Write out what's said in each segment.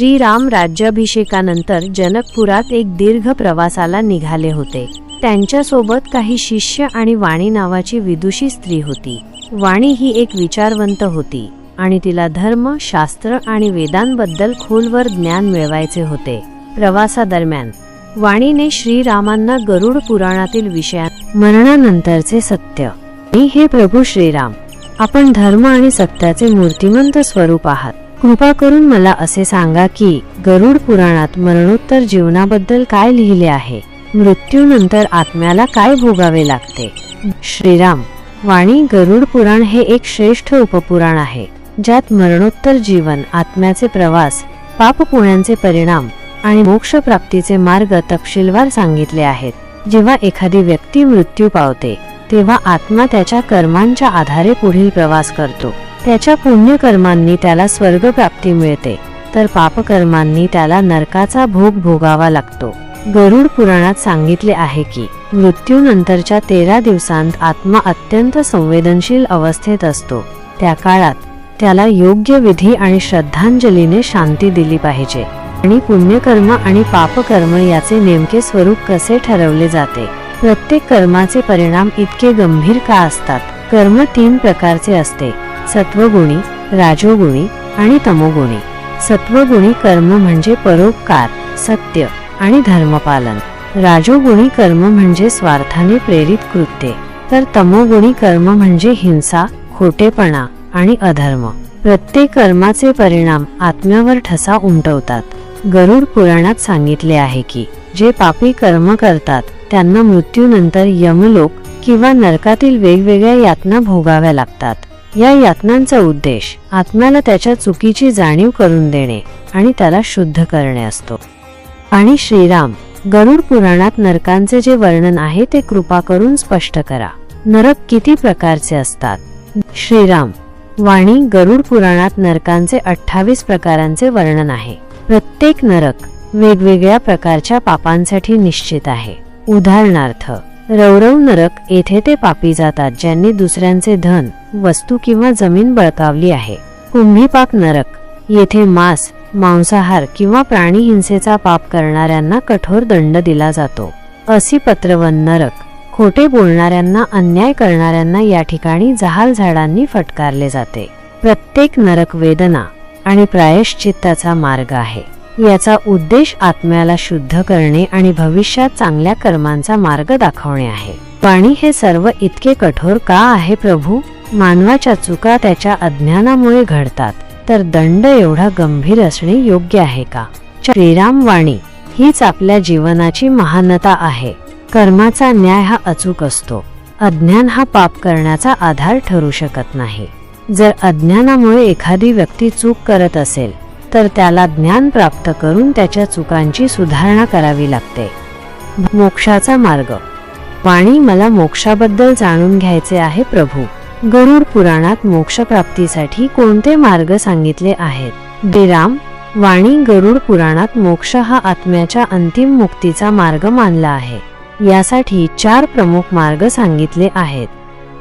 श्रीराम राज्याभिषेकानंतर जनकपुरात एक दीर्घ प्रवासाला निघाले होते. त्यांच्यासोबत काही शिष्य आणि वाणी नावाची विदुषी स्त्री होती. वाणी ही एक विचारवंत होती आणि तिला धर्म शास्त्र आणि वेदांबद्दल खोलवर ज्ञान मिळवायचे होते. प्रवासादरम्यान वाणीने श्रीरामांना गरुड पुराणातील विषयात मरणानंतरचे सत्य. मी हे प्रभू श्रीराम. आपण धर्म आणि सत्याचे मूर्तिमंत स्वरूप आहात. कृपा करून मला असे सांगा की गरुड पुराणात मरणोत्तर जीवनाबद्दल काय लिहिले आहे? मृत्यूनंतर आत्म्याला काय भोगावे लागते? श्रीराम वाणी गरुड पुराण हे एक श्रेष्ठ उपपुराण आहे ज्यात मरणोत्तर जीवन आत्म्याचे प्रवास पाप पुण्यांचे परिणाम आणि मोक्ष प्राप्तीचे मार्ग तपशीलवार सांगितले आहेत. जेव्हा एखादी व्यक्ती मृत्यू पावते तेव्हा आत्मा त्याच्या कर्मांच्या आधारे पुढील प्रवास करतो. त्याच्या पुण्यकर्मांनी त्याला स्वर्गप्राप्ती मिळते. तर पापकर्मांनी त्याला नरकाचा भोग भोगावा लागतो. गरुड पुराणात सांगितले आहे की मृत्यूनंतरच्या तेरा दिवसांत आत्मा अत्यंत संवेदनशील अवस्थेत असतो. त्या काळात त्याला योग्य विधी आणि श्रद्धांजलीने शांती दिली पाहिजे. आणि पुण्यकर्म आणि पापकर्म याचे नेमके स्वरूप कसे ठरवले जाते? प्रत्येक कर्माचे परिणाम इतके गंभीर का असतात? कर्म तीन प्रकारचे असते. सत्वगुणी राजोगुणी आणि तमोगुणी. सत्वगुणी कर्म म्हणजे परोपकार सत्य आणि धर्मपालन. राजोगुणी कर्म म्हणजे स्वार्थाने प्रेरित कृत्ये. तर तमोगुणी कर्म म्हणजे हिंसा खोटेपणा आणि अधर्म. प्रत्येक कर्माचे परिणाम आत्म्यावर ठसा उमटवतात. गरुड पुराणात सांगितले आहे की जे पापी कर्म करतात त्यांना मृत्यूनंतर यमलोक किंवा नरकातील वेगवेगळ्या यातना भोगाव्या लागतात. या यातनांचा उद्देश आत्म्याला त्याच्या चुकीची जाणीव करून देणे आणि त्याला शुद्ध करणे असतो. आणि श्रीराम गरुड पुराणात नरकांचे जे वर्णन आहे ते कृपा करून स्पष्ट करा. नरक किती प्रकारचे असतात? श्रीराम वाणी गरुड पुराणात नरकांचे अठ्ठावीस प्रकारांचे वर्णन आहे. प्रत्येक नरक वेगवेगळ्या प्रकारच्या पापांसाठी निश्चित आहे. उदाहरणार्थ रवरव नरक येथे ते पापी जातात ज्यांनी दुसऱ्यांचे धन वस्तू किंवा जमीन बळकावली आहे. कुंभीपाक नरक येथे मांस मांसाहार किंवा प्राणी हिंसेचा पाप करणाऱ्यांना कठोर दंड दिला जातो. असिपत्रवन नरक खोटे बोलणाऱ्यांना अन्याय करणाऱ्यांना या ठिकाणी जहाल झाडांनी फटकारले जाते. प्रत्येक नरक वेदना आणि प्रायश्चित्ताचा मार्ग आहे. याचा उद्देश आत्म्याला शुद्ध करणे आणि भविष्यात चांगल्या कर्मांचा मार्ग दाखवणे आहे. पाणी हे सर्व इतके कठोर का आहे प्रभू? मानवाच्या चुका त्याच्या अज्ञानामुळे घडतात. तर दंड एवढा गंभीर असणे योग्य आहे का? श्रीराम वाणी हीच आपल्या जीवनाची महानता आहे. कर्माचा न्याय हा अचूक असतो. अज्ञान हा पाप करण्याचा आधार ठरू शकत नाही. जर अज्ञानामुळे एखादी व्यक्ती चूक करत असेल तर त्याला ज्ञान प्राप्त करून त्याच्या चुकांची सुधारणा करावी लागते. मोक्षाचा मार्ग. वाणी मला मोक्षाबद्दल जाणून घ्यायचे आहे प्रभू. गरुड पुराणात मोक्षप्राप्तीसाठी कोणते मार्ग सांगितले आहेत? बेराम वाणी गरुड पुराणात मोक्ष हा आत्म्याच्या अंतिम मुक्तीचा मार्ग मानला आहे. यासाठी चार प्रमुख मार्ग सांगितले आहेत.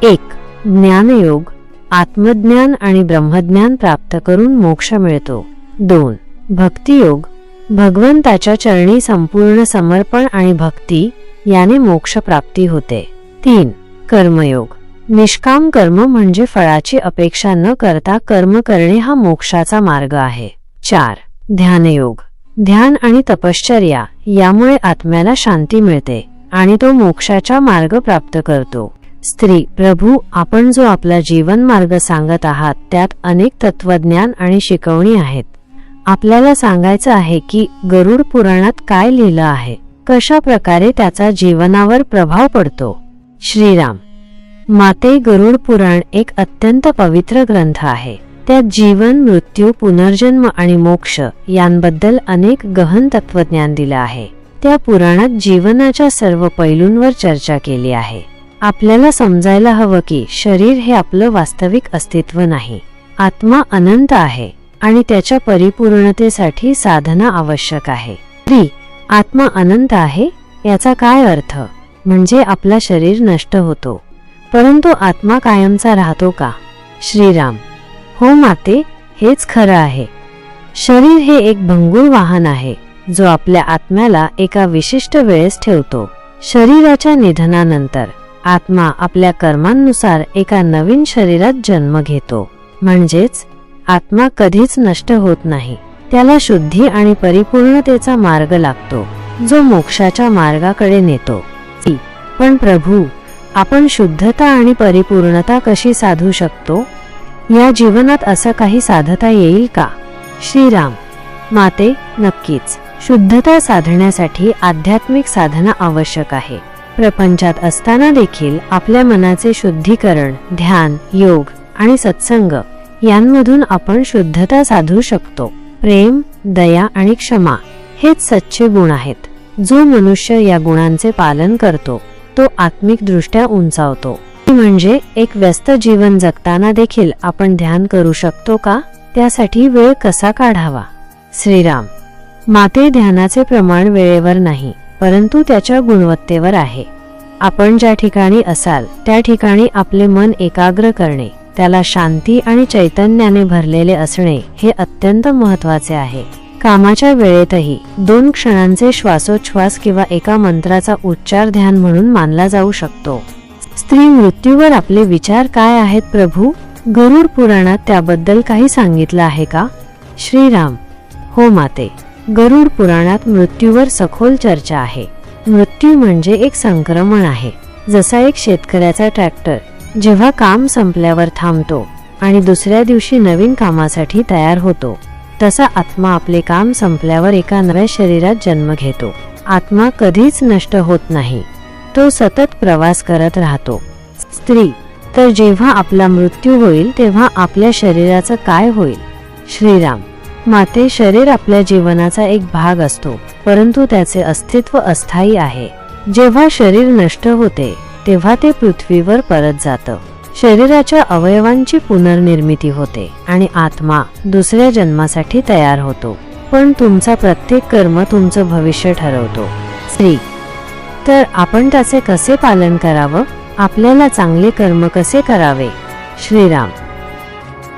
एक ज्ञानयोग. आत्मज्ञान आणि ब्रह्मज्ञान प्राप्त करून मोक्ष मिळतो. दोन. भक्तियोग भगवंताच्या चरणी संपूर्ण समर्पण आणि भक्ती याने मोक्ष प्राप्ती होते. तीन. कर्मयोग. निष्काम कर्म म्हणजे फळाची अपेक्षा न करता कर्म करणे हा मोक्षाचा मार्ग आहे. चार. ध्यानयोग. ध्यान आणि तपश्चर्या यामुळे आत्म्याला शांती मिळते आणि तो मोक्षाचा मार्ग प्राप्त करतो. स्त्री प्रभू आपण जो आपला जीवन मार्ग सांगत आहात त्यात अनेक तत्वज्ञान आणि शिकवणी आहेत. आपल्याला सांगायचं आहे की गरुड पुराणात काय लिहिलं आहे? कशा प्रकारे त्याचा जीवनावर प्रभाव पडतो? श्रीराम माते गरुड पुराण एक अत्यंत पवित्र ग्रंथ आहे. त्यात जीवन मृत्यू पुनर्जन्म आणि मोक्ष यांबद्दल अनेक गहन तत्वज्ञान दिलं आहे. त्या पुराणात जीवनाच्या सर्व पैलूंवर चर्चा केली आहे. आपल्याला समजायला हवं की शरीर हे आपलं वास्तविक अस्तित्व नाही. आत्मा अनंत आहे. आणि त्याच्या परिपूर्णतेसाठी साधना आवश्यक आहे. स्त्री आत्मा अनंत आहे याचा काय अर्थ? म्हणजे आपला शरीर नष्ट होतो. परंतु आत्मा कायमचा राहतो का? श्रीराम हो माते हेच खरं आहे. शरीर हे एक भंगूर वाहन आहे जो आपल्या आत्म्याला एका विशिष्ट वेळेस ठेवतो. शरीराच्या निधनानंतर आत्मा आपल्या कर्मांनुसार एका नवीन शरीरात जन्म घेतो. म्हणजेच आत्मा कधीच नष्ट होत नाही. त्याला शुद्धी आणि परिपूर्णतेचा मार्ग लागतो जो मोक्षाच्या मार्गाकडे नेतो. पण प्रभू आपण शुद्धता आणि परिपूर्णता कशी साधू शकतो? या जीवनात असं काही साधता येईल का? श्रीराम माते नक्कीच. शुद्धता साधण्यासाठी आध्यात्मिक साधना आवश्यक आहे. प्रपंचात असताना देखील आपल्या मनाचे शुद्धीकरण ध्यान योग आणि सत्संग यांमधून आपण शुद्धता साधू शकतो. प्रेम दया आणि क्षमा हेच सच्चे गुण आहेत. जो मनुष्य या गुणांचे पालन करतो तो आत्मिक दृष्ट्या उंचावतो म्हणजे एक व्यस्त जीवन जगताना देखील आपण ध्यान करू शकतो का? त्यासाठी वेळ कसा काढावा? श्रीराम माते ध्यानाचे प्रमाण वेळेवर नाही परंतु त्याच्या गुणवत्तेवर आहे. आपण ज्या ठिकाणी असाल त्या ठिकाणी आपले मन एकाग्र करणे. त्याला शांती आणि चैतन्याने भरलेले असणे हे अत्यंत महत्त्वाचे आहे. कामाच्या वेळेतही दोन क्षणांचे श्वासोच्छ्वास किंवा एका मंत्राचा उच्चार ध्यान म्हणून मानला जाऊ शकतो. स्त्री मृत्यूवर आपले विचार काय आहेत प्रभू? गरुड पुराणात त्याबद्दल काही सांगितलं आहे का? श्रीराम हो माते गरुड पुराणात मृत्यूवर सखोल चर्चा आहे. मृत्यू म्हणजे एक संक्रमण आहे. जसा एक शेतकऱ्याचा ट्रॅक्टर जेव्हा काम संपल्यावर थांबतो आणि दुसऱ्या दिवशी नवीन कामासाठी तयार होतो तसा आत्मा आपले काम संपल्यावर एका नव्या शरीरात जन्म घेतो. आत्मा कधीच नष्ट होत नाही. तो सतत प्रवास करत राहतो. स्त्री तर जेव्हा आपला मृत्यू होईल तेव्हा आपल्या शरीराचं काय होईल? श्रीराम माते शरीर आपल्या जीवनाचा एक भाग असतो परंतु त्याचे अस्तित्व अस्थायी आहे. जेव्हा शरीर नष्ट होते तेव्हा ते पृथ्वीवर परत जातं. शरीराच्या अवयवांची पुनर्निर्मिती होते आणि आत्मा दुसऱ्या जन्मासाठी तयार होतो. पण तुमचा प्रत्येक कर्म तुमचं भविष्य ठरवतो. स्त्री. तर आपण त्याचे कसे पालन करावं? आपल्याला चांगले कर्म कसे करावे? श्रीराम.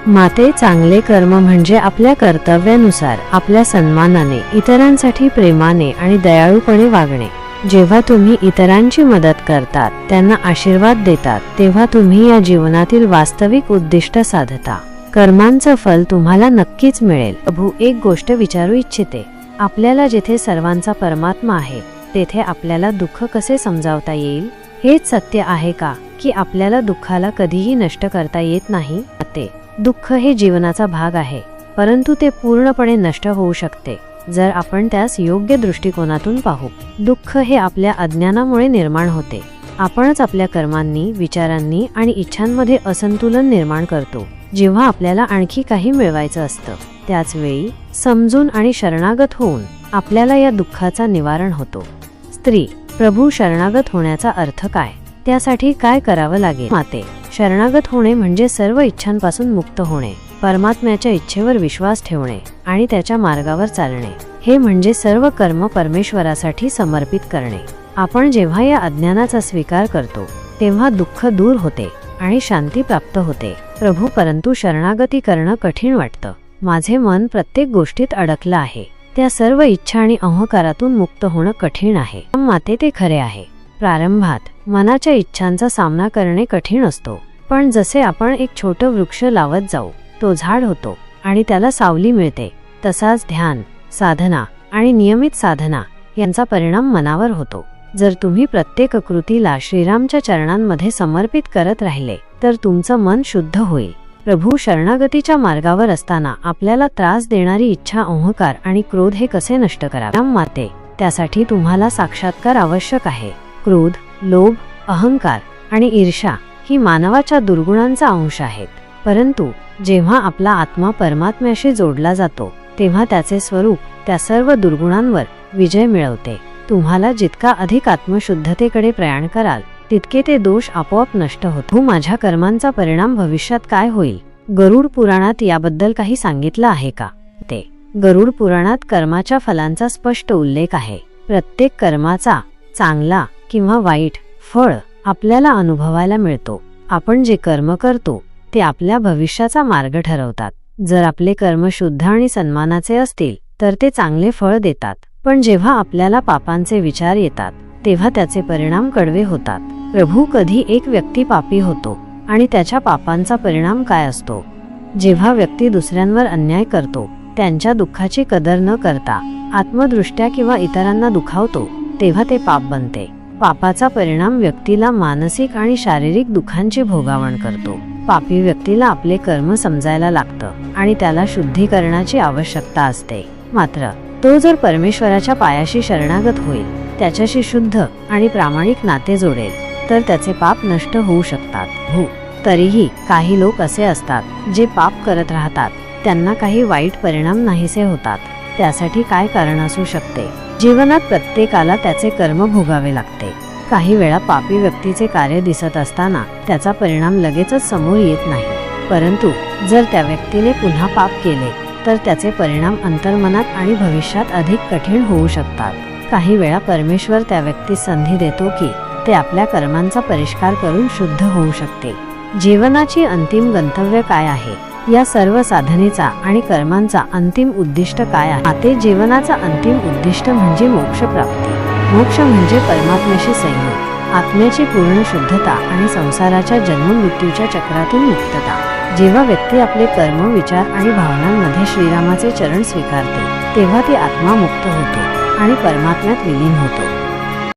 माते चांगले कर्म म्हणजे आपल्या कर्तव्यानुसार आपल्या सन्मानाने इतरांसाठी प्रेमाने आणि दयाळूपणे वागणे. जेव्हा तुम्ही इतरांची मदत करतात त्यांना आशीर्वाद देतात तेव्हा तुम्ही या जीवनातील वास्तविक उद्दिष्ट साधता. कर्मांचं फल तुम्हाला नक्कीच मिळेल. प्रभू एक गोष्ट विचारू इच्छिते. आपल्याला जिथे सर्वांचा परमात्मा आहे तेथे आपल्याला दुःख कसे समजावता येईल? हेच सत्य आहे का की आपल्याला दुःखाला कधीही नष्ट करता येत नाही? ते. दुःख हे जीवनाचा भाग आहे परंतु ते पूर्णपणे नष्ट होऊ शकते. जर आपण त्यास योग्य दृष्टिकोनातून पाहू. दुःख हे आपल्या अज्ञानामुळे निर्माण होते. आपणच आपल्या कर्मांनी विचारांनी आणि इच्छांमध्ये असंतुलन निर्माण करतो. जेव्हा आपल्याला आणखी काही मिळवायचं असतं त्याच वेळी समजून आणि शरणागत होऊन आपल्याला या दुःखाचा निवारण होतो. स्त्री प्रभू शरणागत होण्याचा अर्थ काय? त्यासाठी काय करावं लागेल? माते शरणागत होणे म्हणजे सर्व इच्छांपासून मुक्त होणे. परमात्म्याच्या इच्छेवर विश्वास ठेवणे आणि त्याच्या मार्गावर चालणे. हे म्हणजे सर्व कर्म परमेश्वरासाठी समर्पित करणे. आपण जेव्हा या अज्ञानाचा स्वीकार करतो तेव्हा दुःख दूर होते आणि शांती प्राप्त होते. प्रभू परंतु शरणागती करणं कठीण वाटतं. माझे मन प्रत्येक गोष्टीत अडकलं आहे. त्या सर्व इच्छा आणि अहंकारातून मुक्त होणं कठीण आहे. माते ते खरे आहे. प्रारंभात मनाच्या इच्छांचा सामना करणे कठीण असतो. पण जसे आपण एक छोटं वृक्ष लावत जाऊ तो झाड होतो आणि त्याला सावली मिळते. तसाच ध्यान साधना आणि नियमित साधना यांचा परिणाम मनावर होतो. जर तुम्ही प्रत्येक कृतीला श्रीरामच्या चरणांमध्ये समर्पित करत राहिले तर तुमचं मन शुद्ध होईल. प्रभू शरणागतीच्या मार्गावर असताना आपल्याला त्रास देणारी इच्छा अहंकार आणि क्रोध हे कसे नष्ट करा माते त्यासाठी तुम्हाला साक्षात्कार आवश्यक आहे. क्रोध लोभ अहंकार आणि ईर्षा ही मानवाच्या दुर्गुणांचा अंश आहेत. परंतु जेव्हा आपला आत्मा परमात्म्याशी जोडला जातो तेव्हा त्याचे स्वरूप त्या सर्व दुर्गुणांवर विजय मिळवते. तुम्हाला जितका अधिक आत्मशुद्धतेकडे प्रयाण कराल तितके ते दोष आपोआप नष्ट होतो. माझ्या कर्मांचा परिणाम भविष्यात काय होईल? गरुड पुराणात याबद्दल काही सांगितलं आहे का? ते. गरुड पुराणात कर्माच्या फलांचा स्पष्ट उल्लेख आहे. प्रत्येक कर्माचा चांगला किंवा वाईट फळ आपल्याला अनुभवायला मिळतो. आपण जे कर्म करतो ते आपल्या भविष्याचा मार्ग ठरवतात. जर आपले कर्म शुद्ध आणि सन्मानाचे असतील तर ते चांगले फळ देतात. पण जेव्हा आपल्याला पापांचे विचार येतात तेव्हा त्याचे परिणाम कडवे होतात. प्रभू कधी एक व्यक्ती पापी होतो आणि त्याच्या पापांचा परिणाम काय असतो? जेव्हा व्यक्ती दुसऱ्यांवर अन्याय करतो त्यांच्या दुःखाची कदर न करता आत्मदृष्ट्या किंवा इतरांना दुखावतो तेव्हा ते पाप बनते. पापाचा परिणाम व्यक्तीला मानसिक आणि शारीरिक दुःखांची भोगावण करतो. पापी व्यक्तीला आपले कर्म समजायला लागतं आणि त्याला शुद्धीकरणाची आवश्यकता असते. मात्र तो जर परमेश्वराच्या पायाशी शरणागत होईल त्याच्याशी शुद्ध आणि प्रामाणिक नाते जोडेल तर त्याचे पाप नष्ट होऊ शकतात. हो तरीही काही लोक असे असतात जे पाप करत राहतात. त्यांना काही वाईट परिणाम नाहीसे होतात. त्यासाठी काय कारण असू शकते? जीवनात प्रत्येकाला त्याचे कर्म भोगावे लागते. काही वेळा पापी व्यक्तीचे कार्य दिसत असताना त्याचा परिणाम लगेचच समोर येत नाही. परंतु जर त्या व्यक्तीने पुन्हा पाप केले तर त्याचे परिणाम अंतर्मनात आणि भविष्यात अधिक कठीण होऊ शकतात. काही वेळा परमेश्वर त्या व्यक्तीस संधी देतो की ते आपल्या कर्मांचा परिष्कार करून शुद्ध होऊ शकते. जीवनाची अंतिम गंतव्य काय आहे? या सर्व साधनेचा आणि कर्मांचा अंतिम उद्दिष्ट काय आहे? ते जीवनाचा अंतिम उद्दिष्ट म्हणजे मोक्ष प्राप्ती. मोक्ष म्हणजे परमात्म्याशी संयोग आत्म्याची पूर्ण शुद्धता आणि संसाराच्या जन्म मृत्यूच्या चक्रातून मुक्तता. जेव्हा व्यक्ती आपले कर्म विचार आणि भावनांमध्ये श्रीरामाचे चरण स्वीकारते तेव्हा ती आत्मा मुक्त होतो आणि परमात्म्यात विलीन होतो.